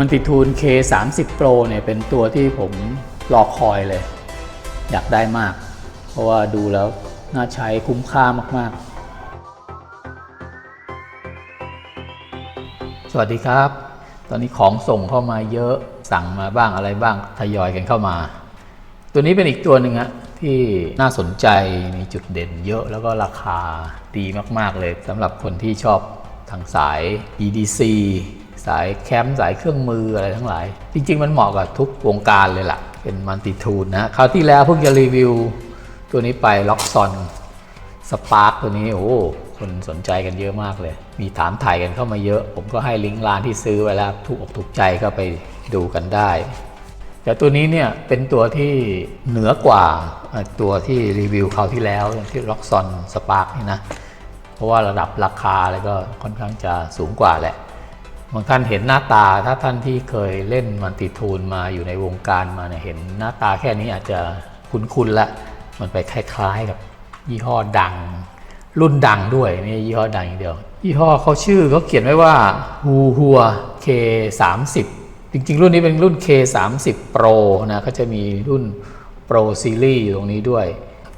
มันติทูน K 3 0 Pro เนี่ยเป็นตัวที่ผมรอคอยเลย อยากได้มาก เพราะว่าดูแล้วน่าใช้คุ้มค่ามากๆ สวัสดีครับ ตอนนี้ของส่งเข้ามาเยอะสั่งมาบ้างอะไรบ้างทยอยกันเข้ามา ตัวนี้เป็นอีกตัวหนึ่งฮะที่น่าสนใจมีจุดเด่นเยอะแล้วก็ราคาดีมากๆเลยสำหรับคนที่ชอบทางสาย EDC สายแคมป์สายเครื่องมืออะไรทั้งหลาย จริง ๆ มันเหมาะกับทุกวงการเลยล่ะ เป็นมัลติทูนนะคราวที่แล้วเพิ่งจะรีวิว ตัวนี้ไปล็อกซอนสปาร์กตัวนี้ โอ้คนสนใจกันเยอะมากเลย มีถามถ่ายกันเข้ามาเยอะ ผมก็ให้ลิงก์ร้านที่ซื้อไว้แล้วถูกอกถูกใจก็ไปดูกันได้ แต่ตัวนี้เนี่ยเป็นตัวที่เหนือกว่าตัวที่รีวิวคราวที่แล้วที่ล็อกซอนสปาร์กนี่นะ เพราะว่าระดับราคาอะไรก็ค่อนข้างจะสูงกว่าแหละ บางท่านเห็นหน้าตาถ้าท่านที่เคยเล่นมันติทูนมาอยู่ในวงการมาเนี่ยเห็นหน้าตาแค่นี้อาจจะคุ้นๆละ มันไปคล้ายๆกับยี่ห้อดัง รุ่นดังด้วยไม่ใช่ยี่ห้อดังอย่างเดียว ยี่ห้อเขาชื่อเขาเขียนไว้ว่าฮูฮัว K 3 0จริงๆ รุ่นนี้เป็นรุ่น K 3 0 Pro นะเขาจะมีรุ่น Pro Series อยู่ตรงนี้ด้วย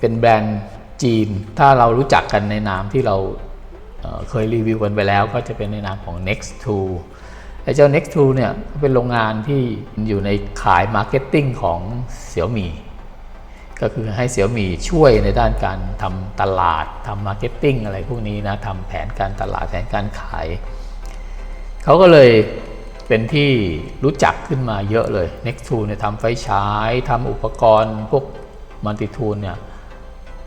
เป็นแบรนด์จีน ถ้าเรารู้จักกันในนามที่เรา เคยรีวิวกันไปแล้วก็จะเป็นในนามของ Next2 ไอ้เจ้า Next2 เนี่ยเป็นโรงงานที่อยู่ในขายมาร์เก็ตติ้งของเสี่ยวมี่ก็คือให้เสี่ยวมี่ช่วยในด้านการทำตลาดทำมาร์เก็ตติ้งอะไรพวกนี้นะทำแผนการตลาดแผนการขาย เขาก็เลยเป็นที่รู้จักขึ้นมาเยอะเลย Next t o เนี่ยทำไฟฉายทำอุปกรณ์พวกมัลติทูนเนี่ย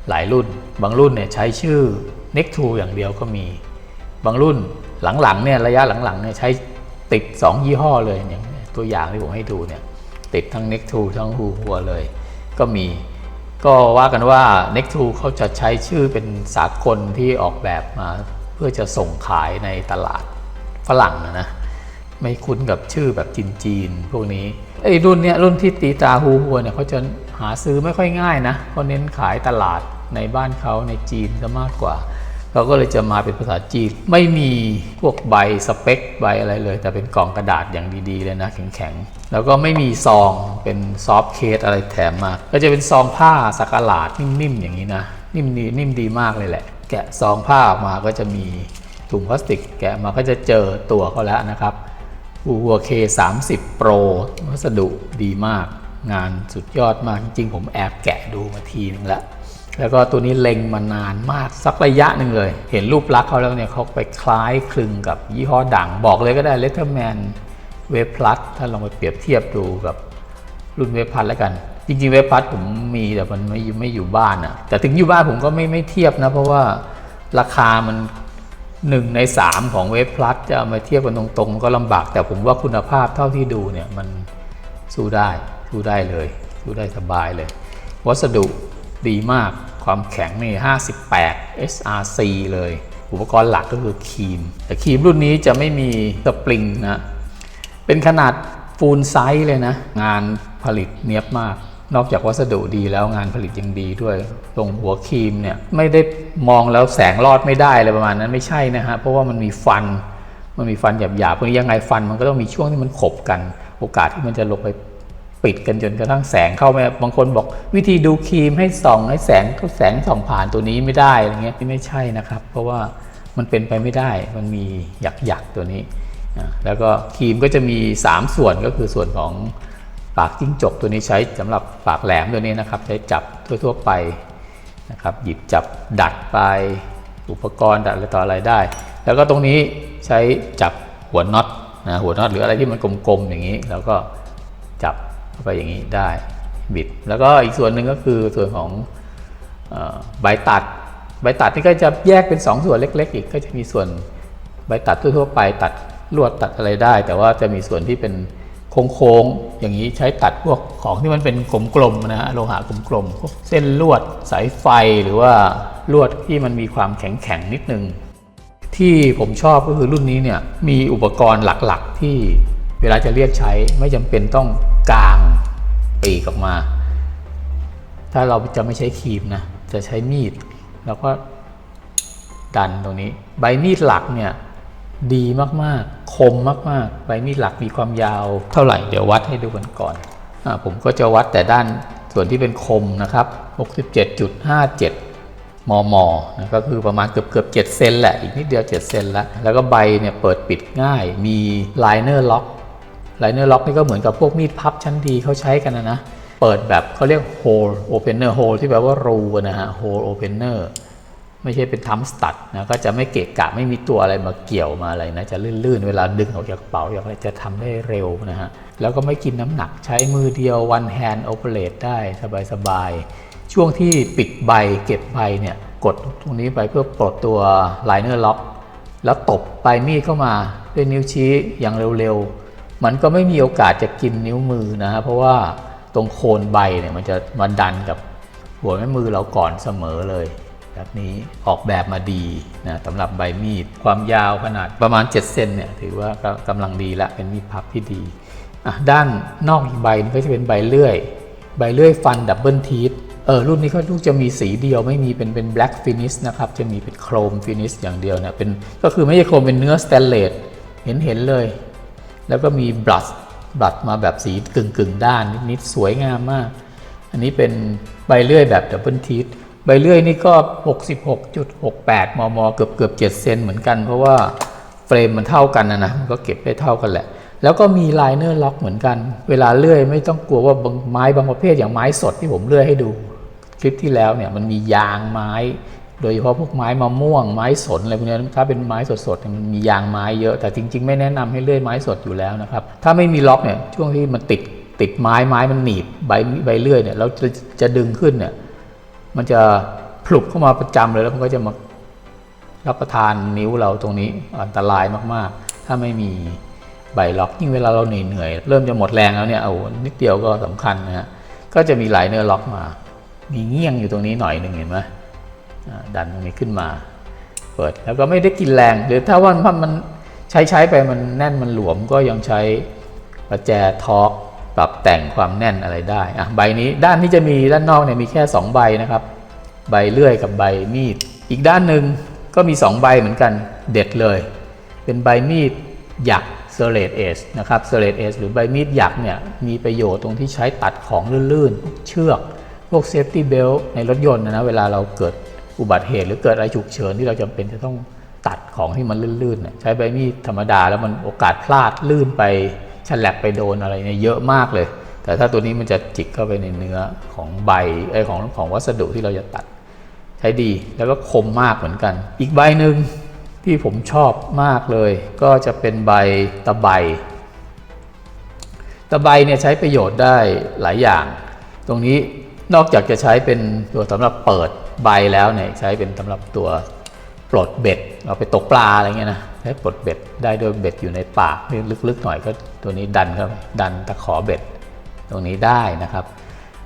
หลายรุ่น บางรุ่นเนี่ยใช้ชื่อ Next t o อย่างเดียวก็มี บางรุ่นหลังๆเนี่ยระยะหลังๆเนี่ยใช้ติด 2 ยี่ห้อเลยอย่างตัวอย่างที่ผมให้ดูเนี่ยติดทั้ง Next t o ทั้งฮูหัวเลย ก็มี ก็ว่ากันว่า Next t o เขาจะใช้ชื่อเป็นสากลที่ออกแบบมา เพื่อจะส่งขายในตลาดฝรั่งนะนะไม่คุ้นกับชื่อแบบจีนๆพวกนี้ไอ้รุ่นเนี้ยรุ่นที่ตีตาฮูหัวเนี่ยเขาจะหาซื้อไม่ค่อยง่ายนะเขาเน้นขายตลาดในบ้านเขาในจีนซะมากกว่า เขาก็เลยจะมาเป็นภาษาจีน ไม่มีพวกใบสเปคใบอะไรเลย แต่เป็นกล่องกระดาษอย่างดีๆเลยนะ แข็งๆ แล้วก็ไม่มีซองเป็นซอฟต์เคสอะไรแถมมา ก็จะเป็นซองผ้าสักหลาดนิ่มๆอย่างนี้นะ นิ่มดีนิ่มดีมากเลยแหละ แกะซองผ้าออกมาก็จะมีถุงพลาสติก แกะมาก็จะเจอตัวเขาแล้วนะครับหัวเค30 Pro วัสดุดีมาก งานสุดยอดมากจริงๆผมแอบแกะดูมาทีนึงแล้ว แล้วก็ตัวนี้เล็งมานานมากสักระยะหนึ่งเลย เห็นรูปลักษณ์เขาแล้วเนี่ยเขาไปคล้ายคลึงกับยี่ห้อดัง บอกเลยก็ได้ Letterman เวฟพลัสถ้าลองไปเปรียบเทียบดูกับรุ่นเวฟพลัสแล้วกัน จริง ๆ เวฟพลัสผมมีแต่มันไม่ไม่อยู่บ้านอะแต่ถึงอยู่บ้านผมก็ไม่ไม่เทียบนะ เพราะว่าราคามันหนึ่งในสามของเวฟพลัสจะมาเทียบกันตรงๆมันก็ลำบาก แต่ผมว่าคุณภาพเท่าที่ดูเนี่ยมันสู้ได้สู้ได้เลยสู้ได้สบายเลย วัสดุ ดีมากความแข็งนี่ 58 SRC เลย อุปกรณ์หลักก็คือครีม แต่ครีมรุ่นนี้จะไม่มีสปริงนะ เป็นขนาดฟูลไซส์เลยนะ งานผลิตเนียบมาก นอกจากวัสดุดีแล้วงานผลิตยังดีด้วย ตรงหัวครีมเนี่ย ไม่ได้มองแล้วแสงรอดไม่ได้อะไรประมาณนั้นไม่ใช่นะฮะ เพราะว่ามันมีฟัน มันมีฟันหยาบๆเพวกนี้ยังไงฟันมันก็ต้องมีช่วงที่มันขบกัน โอกาสที่มันจะลงไป ปิดกันจนกระทั่งแสงเข้าไม่บางคนบอกวิธีดูครีมให้ส่องให้แสงแสงส่องผ่านตัวนี้ไม่ได้อะไรเงี้ยนี่ไม่ใช่นะครับ เพราะว่ามันเป็นไปไม่ได้มันมีหยักหยักๆตัวนี้ แล้วก็ครีมก็จะมี 3 ส่วนก็คือส่วนของปากจิ้งจกตัวนี้ใช้สำหรับปากแหลมตัวนี้นะครับ ใช้จับทั่วๆไปนะครับหยิบจับดัดไปอุปกรณ์ดัดอะไรต่ออะไรได้ แล้วก็ตรงนี้ใช้จับหัวน็อตนะหัวน็อตหรืออะไรที่มันกลมๆอย่างนี้ แล้วก็จับ ไปอย่างนี้ได้บิด แล้วก็อีกส่วนหนึ่งก็คือส่วนของอใบตัด ใบตัดนี่ก็จะแยกเป็น2ส่วนเล็ก ๆ อีกก็จะมีส่วนใบตัดทั่วๆไปตัดลวดตัดอะไรได้ แต่ว่าจะมีส่วนที่เป็นโค้งๆอย่างนี้ใช้ตัดพวกของที่มันเป็นกลมๆนะฮะโลหะกลมๆพวกเส้นลวดสายไฟหรือว่าลวดที่มันมีความแข็งๆนิดนึง ที่ผมชอบก็คือรุ่นนี้เนี่ยมีอุปกรณ์หลักๆ ที่เวลาจะเรียกใช้ไม่จำเป็นต้องกาง ปีกออกมา ถ้าเราจะไม่ใช้ครีมนะ จะใช้มีด แล้วก็ดันตรงนี้ ใบมีดหลักเนี่ยดีมากๆ คมมากๆ ใบมีดหลักมีความยาวเท่าไหร่ เดี๋ยววัดให้ดูกันก่อนอผมก็จะวัดแต่ด้านส่วนที่เป็นคมนะครับ 67.57 มม นะก็คือประมาณเกือบเกือบ7เซนแหละ อีกนิดเดียว 7 เซนแล้ว แล้วก็ใบเนี่ยเปิดปิดง่าย มีไลเนอร์ล็อก ไลเนอร์ล็อกนี่ก็เหมือนกับพวกมีดพับชั้นดีเขาใช้กันนะนะ เปิดแบบเขาเรียก hole opener hole ที่แปลว่ารูนะฮะ hole opener ไม่ใช่เป็นทัมสตัดนะก็จะไม่เกะกะไม่มีตัวอะไรมาเกี่ยวมาอะไรนะจะลื่นๆ เวลาดึงออกจากกระเป๋าอย่างไรจะทำได้เร็วนะฮะแล้วก็ไม่กินน้ำหนักใช้มือเดียว one hand operate ได้สบายๆ ช่วงที่ปิดใบเก็บใบเนี่ยกดตรงนี้ไปเพื่อปลดตัว liner lock แล้วตบปลายมีดเข้ามาด้วยนิ้วชี้อย่างเร็วๆ มันก็ไม่มีโอกาสจะกินนิ้วมือนะฮะเพราะว่าตรงโคนใบเนี่ยมันจะมาดันกับหัวแม่มือเราก่อนเสมอเลยแบบนี้ออกแบบมาดีนะสำหรับใบมีดความยาวขนาดประมาณ 7 เซนเนี่ยถือว่ากำลังดีละเป็นมีดพับที่ดี ด้านนอกอีกใบก็จะเป็นใบเลื่อย ใบเลื่อยฟันดับเบิลทีทเออรุ่นนี้เขาลูกจะมีสีเดียวไม่มีเป็นเป็นแบล็กฟินิชนะครับ จะมีเป็นโครมฟินิชอย่างเดียวเนี่ยเป็นก็คือไม่ใช่โครมเป็นเนื้อสแตนเลสเห็นเห็นเลย แล้วก็มีบลัชบลัชมาแบบสีกึ่งกึ่งด้านนิดๆสวยงามมาก อันนี้เป็นใบเลื่อยแบบดับเบิลทีทใบเลื่อยนี่ก็ 66.68 มม เกือบเกือบ7เซนเหมือนกัน เพราะว่าเฟรมมันเท่ากันนะนะมันก็เก็บได้เท่ากันแหละ แล้วก็มีไลเนอร์ล็อกเหมือนกัน เวลาเลื่อยไม่ต้องกลัวว่าไม้บางประเภทอย่างไม้สดที่ผมเลื่อยให้ดูคลิปที่แล้วเนี่ยมันมียางไม้ โดยเฉพาะพวกไม้มะม่วงไม้สนอะไรพวกนี้ถ้าเป็นไม้สดๆมันมียางไม้เยอะแต่จริง ๆ ไม่แนะนำให้เลื่อยไม้สดอยู่แล้วนะครับ ถ้าไม่มีล็อกเนี่ยช่วงที่มันติดติดไม้ไม้มันหนีบใบใบเลื่อยเนี่ยเราจะจะดึงขึ้นเนี่ยมันจะผลุกเข้ามาประจำเลยแล้วมันก็จะมารับประทานนิ้วเราตรงนี้อันตรายมากๆ ถ้าไม่มีใบล็อกยิ่งเวลาเราเหนื่อยๆเริ่มจะหมดแรงแล้วเนี่ยเอานิดเดียวก็สำคัญนะฮะก็จะมีไลายเนอร์ล็อกมา มีเงี้ยงอยู่ตรงนี้หน่อยหนึ่งเห็นไหม ดันตรงนี้ขึ้นมา เปิดแล้วก็ไม่ได้กินแรง หรือถ้าว่ามันใช้ใช้ไปมันแน่นมันหลวมก็ยังใช้ประแจทอร์กปรับแต่งความแน่นอะไรได้อะใบนี้ด้านที่จะมีด้านนอกเนี่ยมีแค่ 2 ใบนะครับ ใบเลื่อยกับใบมีด อีกด้านหนึ่งก็มี 2 ใบเหมือนกันเด็ดเลย เป็นใบมีดหยักเซเลตเอสนะครับเซเลตเอสหรือใบมีดหยักเนี่ยมีประโยชน์ตรงที่ใช้ตัดของลื่นๆ เชือก พวกเซฟตี้เบลในรถยนต์นะนะเวลาเราเกิด อุบัติเหตุหรือเกิดอะไรฉุกเฉินที่เราจำเป็นจะต้องตัดของที่มันลื่นๆใช้ใบมีดธรรมดาแล้วมันโอกาสพลาดลื่นไปฉลับไปโดนอะไรเนี่ยเยอะมากเลย แต่ถ้าตัวนี้มันจะจิกเข้าไปในเนื้อของใบไอยของของวัสดุที่เราจะตัด ใช้ดีแล้วก็คมมากเหมือนกัน อีกใบหนึ่งที่ผมชอบมากเลย ก็จะเป็นใบตะไบตะไบเนี่ยใช้ประโยชน์ได้หลายอย่าง ตรงนี้นอกจากจะใช้เป็นตัวสำหรับเปิด ใบแล้วเนี่ยใช้เป็นสำหรับตัวปลดเบ็ดเราไปตกปลาอะไรเงี้ยนะใช้ปลดเบ็ดได้โดยเบ็ดอยู่ในปากลึกๆหน่อยก็ตัวนี้ดันครับดันตะขอเบ็ดตรงนี้ได้นะครับ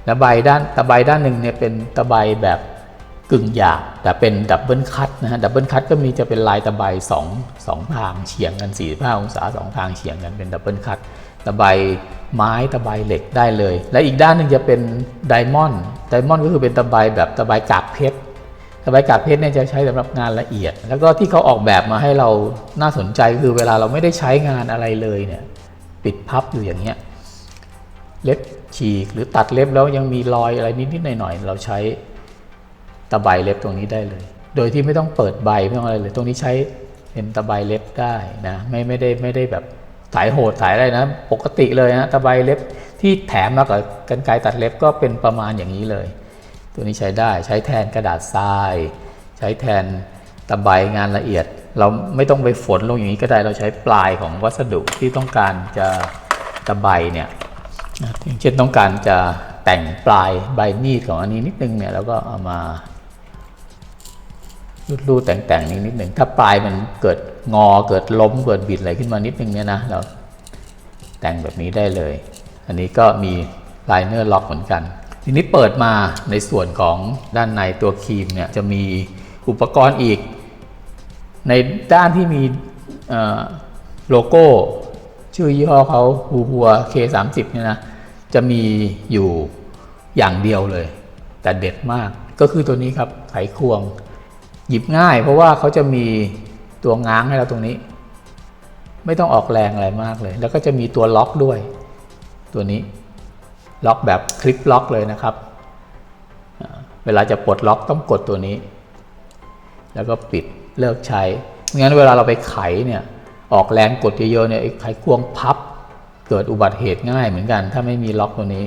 แล้วใบด้านตะไบด้านหนึ่งเนี่ยเป็นตะไบแบบกึ่งหยาบแต่เป็นดับเบิลคัตนะฮะดับเบิลคัตก็มีจะเป็นลายตะไบสองสองทางเฉียงกัน45องศาสองทางเฉียงกันเป็นดับเบิลคัตตะไบไม้ตะไบเหล็กได้เลย และอีกด้านหนึ่งจะเป็นไดมอนด์ ไดมอนด์ก็คือเป็นตะไบแบบตะไบกากเพชรตะไบกากเพชรเนี่ยจะใช้สำหรับงานละเอียด แล้วก็ที่เขาออกแบบมาให้เราน่าสนใจคือเวลาเราไม่ได้ใช้งานอะไรเลยเนี่ยปิดพับอยู่อย่างเงี้ยเล็บฉีกหรือตัดเล็บแล้วยังมีรอยอะไรนิดๆหน่อยๆเราใช้ตะไบเล็บตรงนี้ได้เลย โดยที่ไม่ต้องเปิดใบไม่ต้องอะไรเลย ตรงนี้ใช้เป็นตะไบเล็บได้นะไม่ไม่ได้ไม่ได้แบบ สายโหดสายอะไรนะ ปกติเลยนะตะไบเล็บที่แถมมากับกันไกตัดเล็บก็เป็นประมาณอย่างนี้เลย ตัวนี้ใช้ได้ใช้แทนกระดาษทราย ใช้แทนตะไบงานละเอียด เราไม่ต้องไปฝนลงอย่างนี้ก็ได้เราใช้ปลายของวัสดุที่ต้องการจะตะไบเนี่ยอย่างเช่นต้องการจะแต่งปลายใบมีดของอันนี้นิดนึงเนี่ยแล้วก็เอามา รูดๆแต่งๆนิดนิดหนึ่งถ้าปลายมันเกิดงอเกิดล้มเกิดบิดอะไรขึ้นมานิดนึงเนี่ยนะเราแต่งแบบนี้ได้เลย อันนี้ก็มีไลเนอร์ล็อกเหมือนกัน ทีนี้เปิดมาในส่วนของด้านในตัวครีมเนี่ยจะมีอุปกรณ์อีก ในด้านที่มีโลโก้ชื่อยี่ห้อเขาฮูฮัว K30 เนี่ยนะจะมีอยู่อย่างเดียวเลย แต่เด็ดมากก็คือตัวนี้ครับไขควง หยิบง่ายเพราะว่าเขาจะมีตัวง้างให้เราตรงนี้ ไม่ต้องออกแรงอะไรมากเลย แล้วก็จะมีตัวล็อกด้วย ตัวนี้ล็อกแบบคลิปล็อกเลยนะครับ เวลาจะปลดล็อกต้องกดตัวนี้ แล้วก็ปิดเลิกใช้ไม่งั้นเวลาเราไปไขเนี่ยออกแรงกดเยอะๆเนี่ยไอ้ไขควงพับ เกิดอุบัติเหตุง่ายเหมือนกัน ถ้าไม่มีล็อกตัวนี้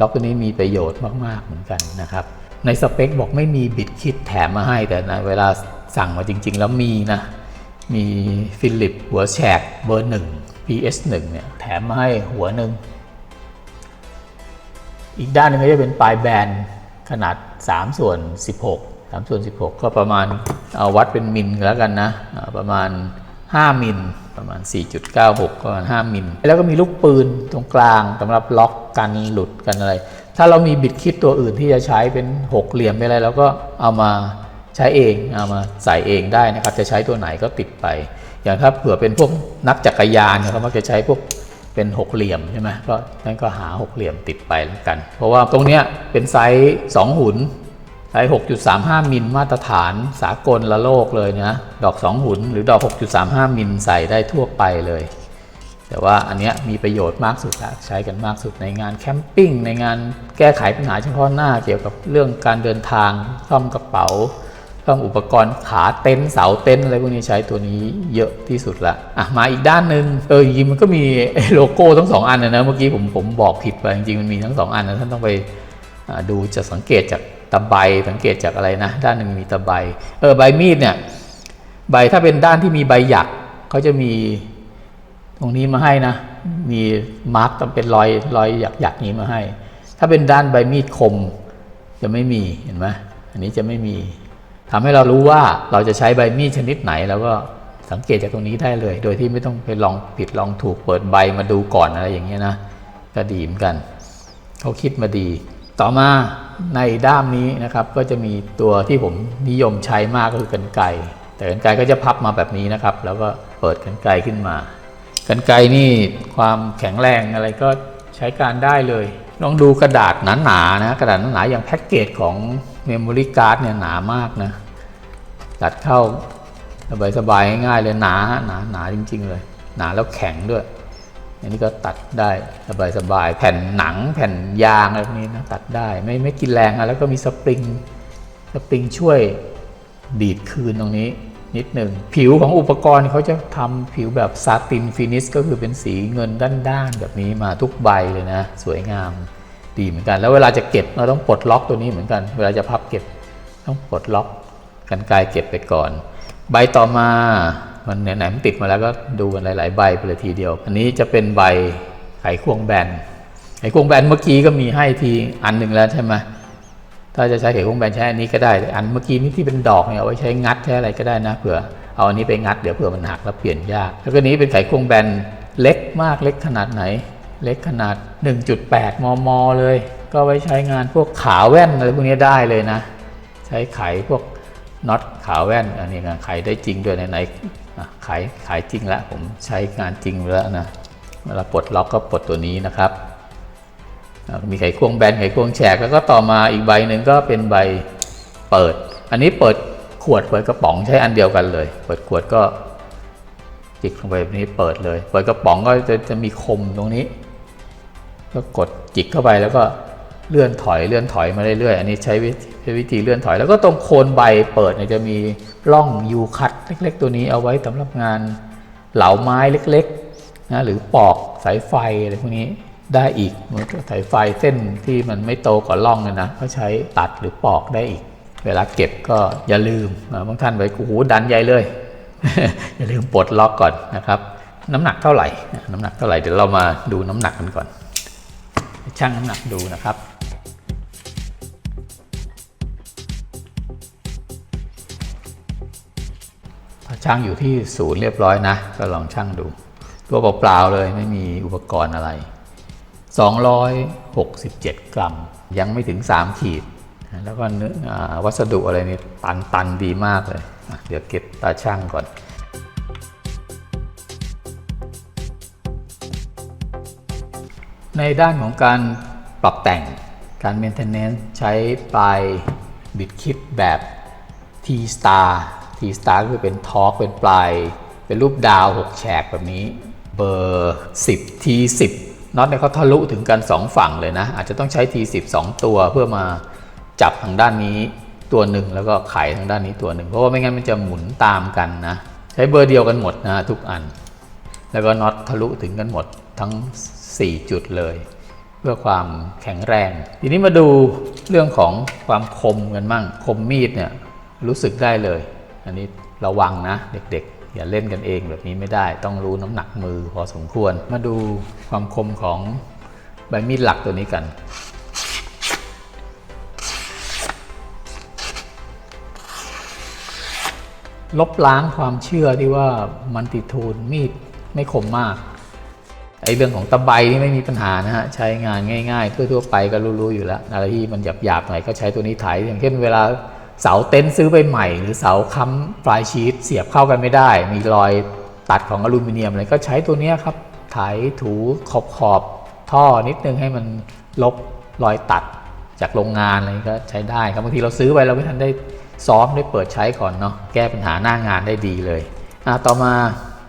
ล็อกตัวนี้มีประโยชน์มากๆเหมือนกันนะครับ ในสเปคบอกไม่มีบิดคิดแถมมาให้แต่นะเวลาสั่งมาจริง ๆ แล้วมีนะ มีฟิลิปหัวแฉกเบอร์หนึ่ง PS1 เนี่ยแถมมาให้หัวหนึ่ง อีกด้านหนึงก็จะเป็นปลายแบนขนาด 3 ส่วน 16 3ส่วน 16 ก็ประมาณเอาวัดเป็นมิลแล้วกันนะ ประมาณ 5 มิลประมาณ 4.96 ประมาณ 5 มิล แล้วก็มีลูกปืนตรงกลางสำหรับล็อกกันหลุดกันอะไร ถ้าเรามีบิดคิดตัวอื่นที่จะใช้เป็นหกเหลี่ยมไปอะไรเราก็เอามาใช้เองเอามาใส่เองได้นะครับจะใช้ตัวไหนก็ติดไป อย่างถ้าเผื่อเป็นพวกนักจักรยานเนี่ยเขามักจะใช้พวกเป็นหกเหลี่ยมใช่ไหมก็นั่นก็หาหกเหลี่ยมติดไปแล้วกัน เพราะว่าตรงเนี้ยเป็นไซส์2หุนไซส์6.35 มิลมาตรฐานสากลละโลกเลยนะดอก 2 หุนหรือดอก 6.35 มิลใส่ได้ทั่วไปเลย แต่ว่าอันเนี้ยมีประโยชน์มากสุดละใช้กันมากสุดในงานแคมปิ้งในงานแก้ไขปัญหาเฉพาะหน้าเกี่ยวกับเรื่องการเดินทางซ่อมกระเป๋าต้องอุปกรณ์ขาเต็นเสาเต็นอะไรพวกนี้ใช้ตัวนี้เยอะที่สุดละอะมาอีกด้านหนึ่งเออจริงมันก็มีโลโก้ทั้งสองอันนะนะเมื่อกี้ผมผมบอกผิดไปจริงๆมันมีทั้งสองอันนะท่านต้องไปดูจะสังเกตจากตะไบสังเกตจากอะไรนะ ด้านหนึ่งมีตะไบเออใบมีดเนี่ยใบถ้าเป็นด้านที่มีใบหยักเขาจะมี รงนี้มาให้นะ มีมาร์กต้องเป็นรอยรอยหยักหยักๆนี้มาให้ ถ้าเป็นด้านใบมีดคมจะไม่มีเห็นไหมอันนี้จะไม่มีทำให้เรารู้ว่าเราจะใช้ใบมีดชนิดไหน แล้วก็สังเกตจากตรงนี้ได้เลย โดยที่ไม่ต้องไปลองผิดลองถูกเปิดใบมาดูก่อนอะไรอย่างเงี้ยนะก็ดีเหมือนกันเขาคิดมาดี ต่อมาในด้ามนี้นะครับ ก็จะมีตัวที่ผมนิยมใช้มากก็คือกันไกรแต่กันไกรก็จะพับมาแบบนี้นะครับ แล้วก็เปิดกันไกรขึ้นมา กันไกนี่ความแข็งแรงอะไรก็ใช้การได้เลยลองดูกระดาษหนาๆนะกระดาษหนาๆอย่างแพ็กเกจของเมมโมรี่การ์ดเนี่ยหนามากนะตัดเข้าสบายๆง่ายๆเลยหนาหนาหนาจริง ๆ เลย หนาแล้วแข็งด้วยอันนี้ก็ตัดได้สบายๆแผ่นหนังแผ่นยางอะไรพวกนี้นะตัดได้ไม่ไม่กินแรงอะแล้วก็มีสปริงสปริงช่วยดีดคืนตรงนี้ นิดหนึ่ง ผิวของอุปกรณ์เขาจะทำผิวแบบซาตินฟินิชก็คือเป็นสีเงินด้านๆ แบบนี้มาทุกใบเลยนะ สวยงามดีเหมือนกัน แล้วเวลาจะเก็บเราต้องปลดล็อกตัวนี้เหมือนกัน เวลาจะพับเก็บต้องปลดล็อกกันไกลเก็บไปก่อน ใบต่อมามันไหนๆมันติดมาแล้วก็ดูกันหลาย ๆ ใบไปเลยทีเดียว อันนี้จะเป็นใบไขควงแบนไขควงแบนเมื่อกี้ก็มีให้ทีอันหนึ่งแล้วใช่ไหม ถ้าจะใช้ไขควงแบนใช้อันนี้ก็ได้ อันเมื่อกี้นี่ที่เป็นดอกเนี่ยเอาไว้ใช้งัดใช้อะไรก็ได้นะเผื่อเอาอันนี้ไปงัดเดี๋ยวเผื่อมันหักแล้วเปลี่ยนยาก แล้วก็นี้เป็นไขควงแบนเล็กมากเล็กขนาดไหน เล็กขนาด 1.8 มม เลย ก็ไว้ใช้งานพวกขาแว่นอะไรพวกนี้ได้เลยนะ ใช้ไขพวกน็อตขาแว่นอันนี้งานไขได้จริงด้วยไหนๆอะขายขายจริงแล้วผมใช้งานจริงแล้วนะเวลาปลดล็อกก็ปลดตัวนี้นะครับ มีไขควงแบนไขควงแฉกแล้วก็ต่อมาอีกใบหนึ่งก็เป็นใบเปิด อันนี้เปิดขวดเปิดกระป๋องใช้อันเดียวกันเลย เปิดขวดก็จิกลงไปแบบนี้เปิดเลย เปิดกระป๋องก็จะจะมีคมตรงนี้ ก็กดจิกเข้าไปแล้วก็เลื่อนถอยเลื่อนถอยมาเรื่อยๆอันนี้ใช้วิใช้วิธีเลื่อนถอย แล้วก็ตรงโคนใบเปิดเนี่ยจะมีร่องยูคัตเล็ก ๆ ตัวนี้เอาไว้สำหรับงานเหลาไม้เล็กๆนะหรือปอกสายไฟอะไรพวกนี้ ได้อีกเหมือนสายไฟเส้นที่มันไม่โตกว่าร่องเลยนะก็ใช้ตัดหรือปอกได้อีก เวลาเก็บก็อย่าลืมนะบางท่านไปโอ้โหดันใหญ่เลย อย่าลืมปลดล็อกก่อนนะครับ น้ำหนักเท่าไหร่ น้ำหนักเท่าไหร่เดี๋ยวเรามาดูน้ำหนักกันก่อนชั่งน้ำหนักดูนะครับช่างอยู่ที่ศูนย์เรียบร้อยนะ ก็ลองช่างดู ตัวเปล่าๆเลยไม่มีอุปกรณ์อะไร 267 กรัม ยังไม่ถึง 3 ขีด แล้วก็เนื้อวัสดุอะไรนี่ตันตันดีมากเลย เดี๋ยวเก็บตาช่างก่อน ในด้านของการปรับแต่งการ maintenance ใช้ปลายบิดคิดแบบ T star T star ก็คือเป็นทอร์กเป็นปลาย เป็นรูปดาวหกแฉกแบบนี้ เบอร์ 10ที10 น็อตเนี่ยเขาทะลุถึงกัน 2 ฝั่งเลยนะ อาจจะต้องใช้ที10 2 ตัวเพื่อมาจับทางด้านนี้ตัวหนึ่งแล้วก็ไขทางด้านนี้ตัวหนึ่งเพราะว่าไม่งั้นมันจะหมุนตามกันนะ ใช้เบอร์เดียวกันหมดนะทุกอัน แล้วก็น็อตทะลุถึงกันหมดทั้ง 4 จุดเลย เพื่อความแข็งแรง ทีนี้มาดูเรื่องของความคมกันมั่งคมมีดเนี่ยรู้สึกได้เลย อันนี้ระวังนะเด็กๆ อย่าเล่นกันเองแบบนี้ไม่ได้ ต้องรู้น้ำหนักมือพอสมควร มาดูความคมของใบมีดหลักตัวนี้กัน ลบล้างความเชื่อที่ว่ามันติทูลมีดไม่คมมากไอ้เรื่องของตะไบนี่ไม่มีปัญหานะฮะ ใช้งานง่ายๆ ทั่วๆไปก็รู้ๆอยู่แล้วอะไรที่มันหยาบๆหน่อยก็ใช้ตัวนี้ไถอย่างเช่นเวลา เสาเต็นท์ซื้อไปใหม่ หรือเสาค้ำปลายชีตเสียบเข้ากันไม่ได้ มีรอยตัดของอลูมิเนียมอะไรก็ใช้ตัวนี้ครับไถถูขอบขอบท่อนิดนึงให้มันลบรอยตัดจากโรงงานอะไรก็ใช้ได้ครับบางทีเราซื้อไปเราไม่ทันได้ซ้อมได้เปิดใช้ก่อนเนาะแก้ปัญหาหน้างานได้ดีเลยอะต่อมา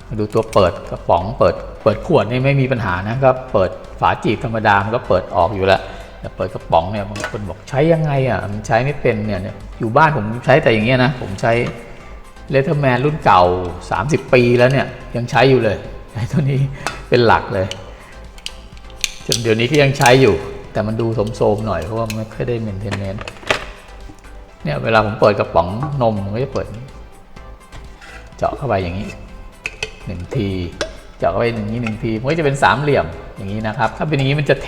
มาดูตัวเปิดกระป๋องเปิด เปิดขวดนี่ไม่มีปัญหานะก็เปิดฝาจีบธรรมดามันก็เปิดออกอยู่แล้ว แต่เปิดกระป๋องเนี่ยบางคนบอกใช้ยังไงอะมันใช้ไม่เป็นเนี่ยเนี่ยอยู่บ้านผมใช้แต่อย่างเงี้ยนะ ผมใช้เลเทอร์แมนรุ่นเก่า 30 ปีแล้วเนี่ย ยังใช้อยู่เลยไอ้ตัวนี้เป็นหลักเลยจนเดี๋ยวนี้ก็ยังใช้อยู่ แต่มันดูโสมๆหน่อยเพราะว่าไม่ค่อยได้เมนเทนเนนเนี่ยเวลาผมเปิดกระป๋องนมผมก็จะเปิด เจาะเข้าไปอย่างนี้หนึ่งที เจาะเข้าไปอย่างนี้หนึ่งทีมันก็จะเป็นสามเหลี่ยม อย่างนี้นะครับ ถ้าเป็นอย่างนี้มันจะเท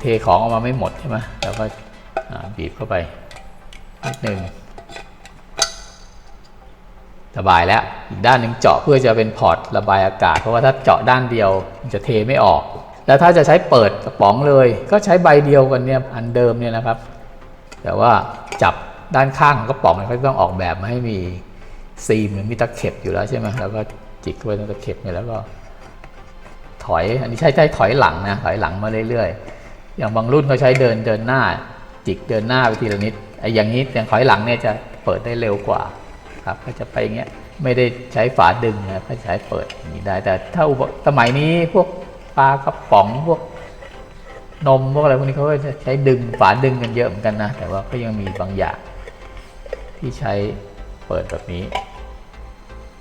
เทของออกมาไม่หมดใช่ไหมแล้วก็บีบเข้าไปนิดหนึ่งสบายแล้วอีกด้านหนึ่งเจาะเพื่อจะเป็นพอร์ตระบายอากาศ เพราะว่าถ้าเจาะด้านเดียวมันจะเทไม่ออก แล้วถ้าจะใช้เปิดกระป๋องเลย ก็ใช้ใบเดียวกันเนี่ยอันเดิมเนี่ยนะครับ แต่ว่าจับด้านข้างของกระป๋องเนี่ยเขาต้องออกแบบมาให้มีซีมหรือมีตะเข็บอยู่แล้วใช่ไหมแล้วก็จิกเข้ตรงตะเข็บเนี่ยแล้วก็ ถอย อันนี้ใช้ใช้ถอยหลังนะถอยหลังมาเรื่อยๆ อย่างบางรุ่นเขาใช้เดินเดินหน้า จิกเดินหน้าไปทีละนิดไอ้อย่างนี้อย่างถอยหลังเนี่ยจะเปิดได้เร็วกว่าครับก็จะไปอย่างเงี้ยไม่ได้ใช้ฝาดึงนะก็ใช้เปิดอย่างนี้ได้ แต่ถ้าสมัยนี้พวกปลากระป๋องพวกนมพวกอะไรพวกนี้เขาก็จะใช้ดึงฝาดึงกันเยอะเหมือนกันนะ แต่ว่าก็ยังมีบางอย่างที่ใช้เปิดแบบนี้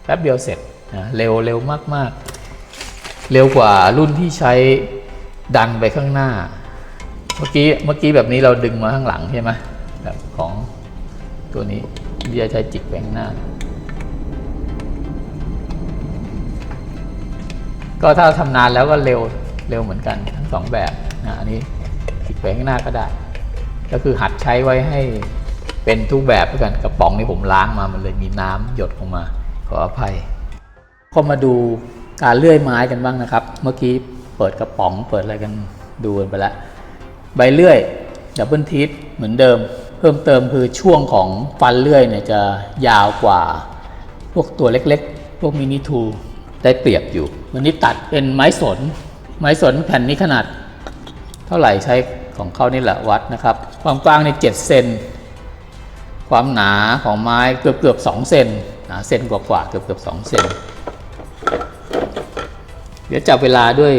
แป๊บเดียวเสร็จนะเร็วเร็วมากๆ เร็วกว่ารุ่นที่ใช้ดันไปข้างหน้า เมื่อกี้เมื่อกี้แบบนี้เราดึงมาข้างหลังใช่ไหมแบบของตัวนี้ที่จะใช้จิกไปข้างหน้า ก็ถ้าทำนานแล้วก็เร็วเร็วเหมือนกันทั้งสองแบบนะอันนี้จิกไปข้างหน้าก็ได้ ก็คือหัดใช้ไว้ให้เป็นทุกแบบด้วยกันกระป๋องนี่ผมล้างมามันเลยมีน้ำหยดลงมาขออภัยก็มาดู การเลื่อยไม้กันบ้างนะครับ เมื่อกี้เปิดกระป๋องเปิดอะไรกันดูกันไปแล้วใบเลื่อยดับเบิลทิปเหมือนเดิม เพิ่มเติมคือช่วงของฟันเลื่อยเนี่ยจะยาวกว่า พวกตัวเล็กๆ พวกมินิทูได้เปรียบอยู่ วันนี้ตัดเป็นไม้สน ไม้สนแผ่นนี้ขนาด เท่าไหร่ใช้ของเขานี่แหละวัดนะครับ ความกว้างใน7เซนความหนาของไม้เกือบเกือบสองเซนหนาเซนกว่ากว่าเกือบเกือบสองเซน เดี๋ยวจับเวลาด้วย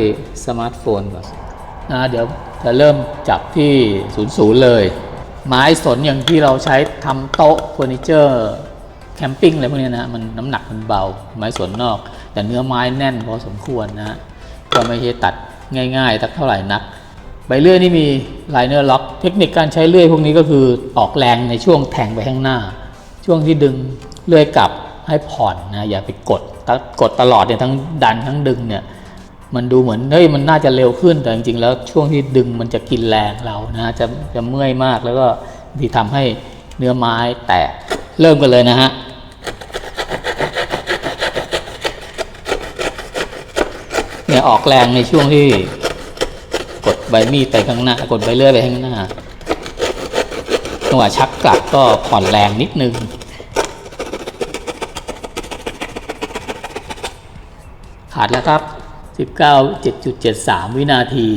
สมาร์ทโฟนก่อนนะเดี๋ยวจะเริ่มจับที่ศูนย์ศูนย์เลย ไม้สนอย่างที่เราใช้ทำโต๊ะเฟอร์นิเจอร์แคมปิ้งอะไรพวกเนี้ยนะมันน้ำหนักมันเบา ไม้สนนอก แต่เนื้อไม้แน่นพอสมควรนะก็ไม่ใช่ตัดง่ายๆสักเท่าไหร่นักใบเลื่อยนี่มีไลเนอร์ล็อก เทคนิคการใช้เลื่อยพวกนี้ก็คือออกแรงในช่วงแทงไปข้างหน้า ช่วงที่ดึงเลื่อยกลับให้ผ่อนนะอย่าไปกดกดตลอดเนี่ยทั้งดันทั้งดึงเนี่ย มันดูเหมือนเฮ้ยมันน่าจะเร็วขึ้นแต่จริงๆแล้วช่วงที่ดึงมันจะกินแรงเรานะจะจะเมื่อยมากแล้วก็ที่ทำให้เนื้อไม้แตกเริ่มกันเลยนะฮะเนี่ยออกแรงในช่วงที่กดใบมีดไปข้างหน้ากดใบเลื่อยไปข้างหน้าจังหวะชักกลับก็ผ่อนแรงนิดนึงขาดแล้วครับ 19 7.73 วินาที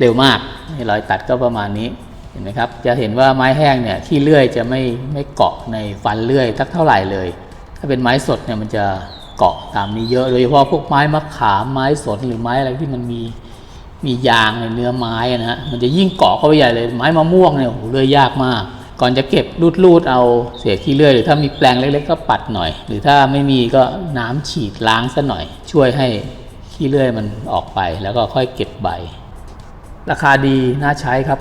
เร็วมากนี่รอยตัดก็ประมาณนี้เห็นไหมครับจะเห็นว่าไม้แห้งเนี่ยที่เลื่อยจะไม่ไม่เกาะในฟันเลื่อยสักเท่าไหร่เลย ถ้าเป็นไม้สดเนี่ยมันจะเกาะตามนี้เยอะโดยเฉพาะพวกไม้มะขามไม้สนหรือไม้อะไรที่มันมีมียางในเนื้อไม้นะฮะมันจะยิ่งเกาะเข้าไปใหญ่เลยไม้มะม่วงเนี่ยโอ้โหเลื่อยยากมาก ก่อนจะเก็บรูดๆเอาเศษขี้เลื่อยหรือถ้ามีแปลงเล็กๆก็ปัดหน่อย หรือถ้าไม่มีก็น้ำฉีดล้างซะหน่อย ช่วยให้ ขี้เลื่อยมันออกไปแล้วก็ค่อยเก็บใบ ราคาดีน่าใช้ครับ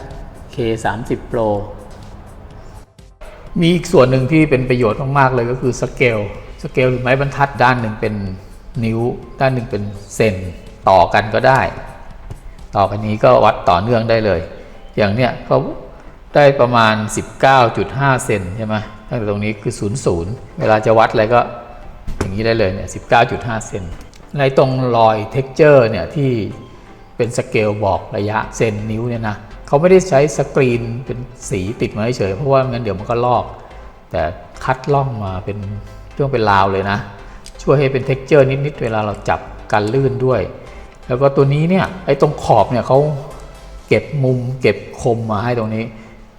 K 3 0 Pro มีอีกส่วนหนึ่งที่เป็นประโยชน์มากๆเลยก็คือสเกลสเกลหรือไม้บรรทัดด้านหนึ่งเป็นนิ้ว ด้านหนึ่งเป็นเซนต่อกันก็ได้ ต่อกันนี้ก็วัดต่อเนื่องได้เลย อย่างเนี้ยเขาได้ประมาณ 19.5 เซนใช่ไหมตั้งแต่ตรงนี้คือ 00 เวลาจะวัดอะไรก็อย่างนี้ได้เลยเนี่ย 19.5 เซน ในตรงรอยเท็กเจอร์เนี่ยที่เป็นสเกลบอกระยะเซนนิ้วเนี่ยนะเขาไม่ได้ใช้สกรีนเป็นสีติดมาเฉยๆเพราะว่างั้นเดี๋ยวมันก็ลอก แต่คัดล่องมาเป็นเรื่องเป็นราวเลยนะ ช่วยให้เป็นเท็กเจอร์นิดๆเวลาเราจับกันลื่นด้วย แล้วก็ตัวนี้เนี่ยไอ้ตรงขอบเนี่ยเขาเก็บมุมเก็บคมมาให้ตรงนี้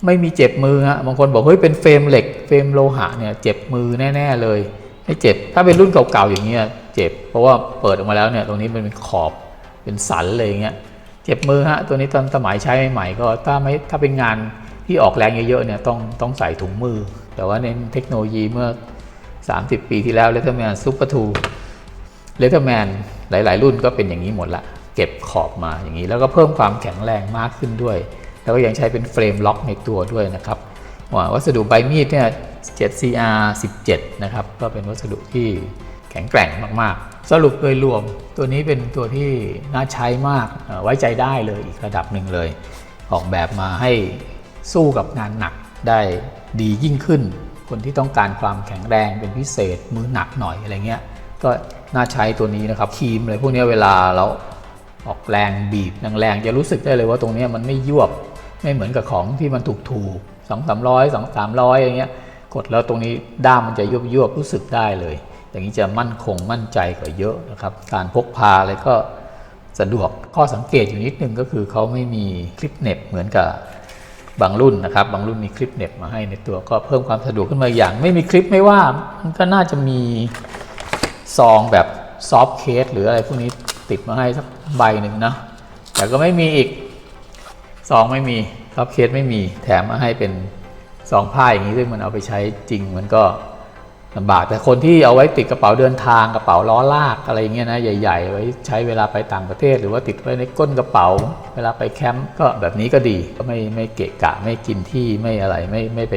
ไม่มีเจ็บมือฮะบางคนบอกเฮ้ยเป็นเฟรมเหล็กเฟรมโลหะเนี่ยเจ็บมือแน่ ๆเลยไม่เจ็บถ้าเป็นรุ่นเก่าๆอย่างเงี้ย เจ็บ เพราะว่าเปิดออกมาแล้วเนี่ยตรงนี้มันเป็นขอบเป็นสันเลยอย่างเงี้ยเจ็บมือฮะตัวนี้ตอนสมัยใช้ใหม่ๆก็ถ้าไม่ถ้าเป็นงานที่ออกแรงเยอะๆเนี่ยต้องต้องใส่ถุงมือ แต่ว่าในเทคโนโลยีเมื่อ 30 ปีที่แล้วเลเทอร์แมนซุปเปอร์ทูเลเทอร์แมนหลาย ๆ รุ่นก็เป็นอย่างนี้หมดละเก็บขอบมาอย่างนี้ แล้วก็เพิ่มความแข็งแรงมากขึ้นด้วย แล้วก็ยังใช้เป็นเฟรมล็อกในตัวด้วยนะครับว่าวัสดุใบมีดเนี่ย 7CR 17 นะครับ ก็เป็นวัสดุที่ แข็งแกร่งมากๆ สรุปโดยรวมตัวนี้เป็นตัวที่น่าใช้มากไว้ใจได้เลยอีกระดับหนึ่งเลย ออกแบบมาให้สู้กับงานหนักได้ดียิ่งขึ้น คนที่ต้องการความแข็งแรงเป็นพิเศษมือหนักหน่อยอะไรเงี้ยก็น่าใช้ตัวนี้นะครับครีมอะไรพวกนี้เวลาเราออกแรงบีบแรงๆจะรู้สึกได้เลยว่าตรงนี้มันไม่ยวบไม่เหมือนกับของที่มันถูกถูกสองสามร้อยสองสามร้อยอย่างเงี้ยกดแล้วตรงนี้ด้ามมันจะยวบยวบรู้สึกได้เลย อย่างนี้จะมั่นคงมั่นใจกว่าเยอะนะครับ การพกพาอะไรก็สะดวกข้อสังเกตอยู่นิดนึงก็คือเขาไม่มีคลิปเน็บเหมือนกับบางรุ่นนะครับ บางรุ่นมีคลิปเน็บมาให้ในตัวก็เพิ่มความสะดวกขึ้นมาอย่าง ไม่มีคลิปไม่ว่ามันก็น่าจะมีซองแบบซอฟเคสหรืออะไรพวกนี้ติดมาให้สักใบหนึ่งนะแต่ก็ไม่มีอีกซองไม่มีซอฟเคสไม่มีแถมมาให้เป็นซองผ้าอย่างนี้ซึ่งมันเอาไปใช้จริงมันก็ ลำบากแต่คนที่เอาไว้ติดกระเป๋าเดินทางกระเป๋าล้อลากอะไรอยงเงี้ยนะใหญ่ๆ ไว้ใช้เวลาไปต่างประเทศ หรือว่าติดไว้ในก้นกระเป๋า เวลาไปแคมป์ก็แบบนี้ก็ดีก็ไม่ไม่เกะกะไม่กินที่ไม่อะไรไม่ไม่ไป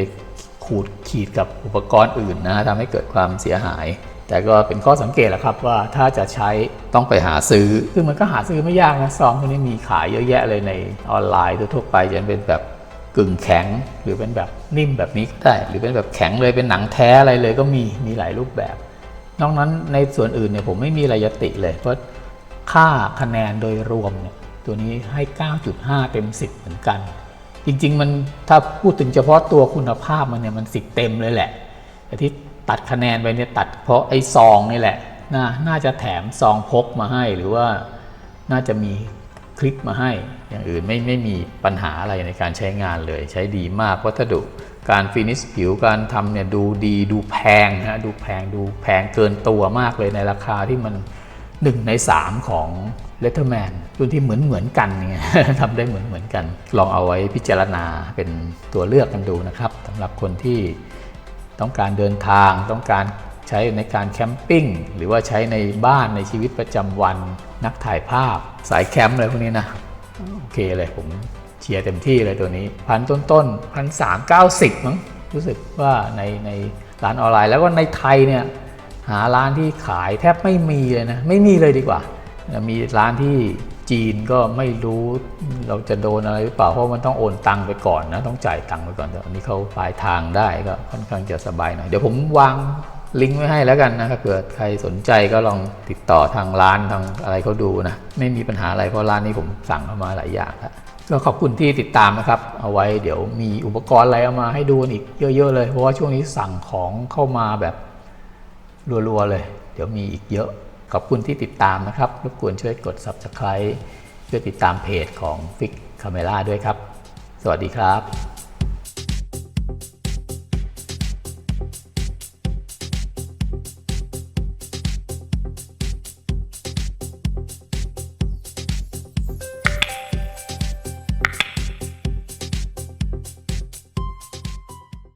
ขูดขีดกับอุปกรณ์อื่นนะทำให้เกิดความเสียหาย แต่ก็เป็นข้อสังเกตแหละครับว่าถ้าจะใช้ต้องไปหาซื้อ ซึ่งมันก็หาซื้อไม่ยากนะซองพวกนี้มีขายเยอะแยะเลยในออนไลน์ทั่วไปจะเป็นแบบ กึ่งแข็งหรือเป็นแบบนิ่มแบบนี้ก็ได้หรือเป็นแบบแข็งเลยเป็นหนังแท้อะไรเลยก็มีมีหลายรูปแบบ นอกนั้นในส่วนอื่นเนี่ยผมไม่มีอะไรยติเลย เพราะค่าคะแนนโดยรวมเนี่ยตัวนี้ให้ 9.5 เต็ม 10 เหมือนกัน จริงๆมันถ้าพูดถึงเฉพาะตัวคุณภาพมันเนี่ยมัน 10 เต็มเลยแหละ แต่ที่ตัดคะแนนไปเนี่ยตัดเพราะไอ้ซองนี่แหละน่าน่าจะแถมซองพกมาให้หรือว่าน่าจะมีคลิปมาให้ อย่างอื่นไม่ไม่มีปัญหาอะไรในการใช้งานเลยใช้ดีมากวัสดุการฟินิชผิวการทำเนี่ยดูดีดูแพงนะดูแพงดูแพงเกินตัวมากเลยในราคาที่มัน1ใน3ของ Letterman รุ่นที่เหมือนเหมือนกันเนี่ยทำได้เหมือนเหมือนกัน ลองเอาไว้พิจารณาเป็นตัวเลือกกันดูนะครับสำหรับคนที่ต้องการเดินทางต้องการใช้ในการแคมปิ้งหรือว่าใช้ในบ้านในชีวิตประจำวันนักถ่ายภาพ สายแคมป์อะไรพวกนี้นะ โอเคเลยผมเชียร์เต็มที่เลยตัวนี้พันต้นต้นพันสามเก้าสิบมั้งรู้สึกว่าในในร้านออนไลน์ แล้วก็ในไทยเนี่ยหาร้านที่ขายแทบไม่มีเลยนะไม่มีเลยดีกว่า มีร้านที่จีนก็ไม่รู้เราจะโดนอะไรหรือเปล่าเพราะมันต้องโอนตังไปก่อนนะต้องจ่ายตังไปก่อนแต่อันนี้เขาปลายทางได้ก็ค่อนข้างจะสบายหน่อยเดี๋ยวผมวาง ลิงก์ไว้ให้แล้วกันนะครับเกิดใครสนใจก็ลองติดต่อทางร้านทางอะไรเขาดูนะ ไม่มีปัญหาอะไรเพราะร้านนี้ผมสั่งเข้ามาหลายอย่างแล้วก็ขอบคุณที่ติดตามนะครับ เอาไว้เดี๋ยวมีอุปกรณ์อะไรเอามาให้ดูอีกเยอะ ๆ เลย เพราะว่าช่วงนี้สั่งของเข้ามาแบบรัวๆเลย เดี๋ยวมีอีกเยอะ ขอบคุณที่ติดตามนะครับ รบกวนช่วยกด Subscribe ช่วยติดตามเพจของ Fix Camera ด้วยครับ สวัสดีครับ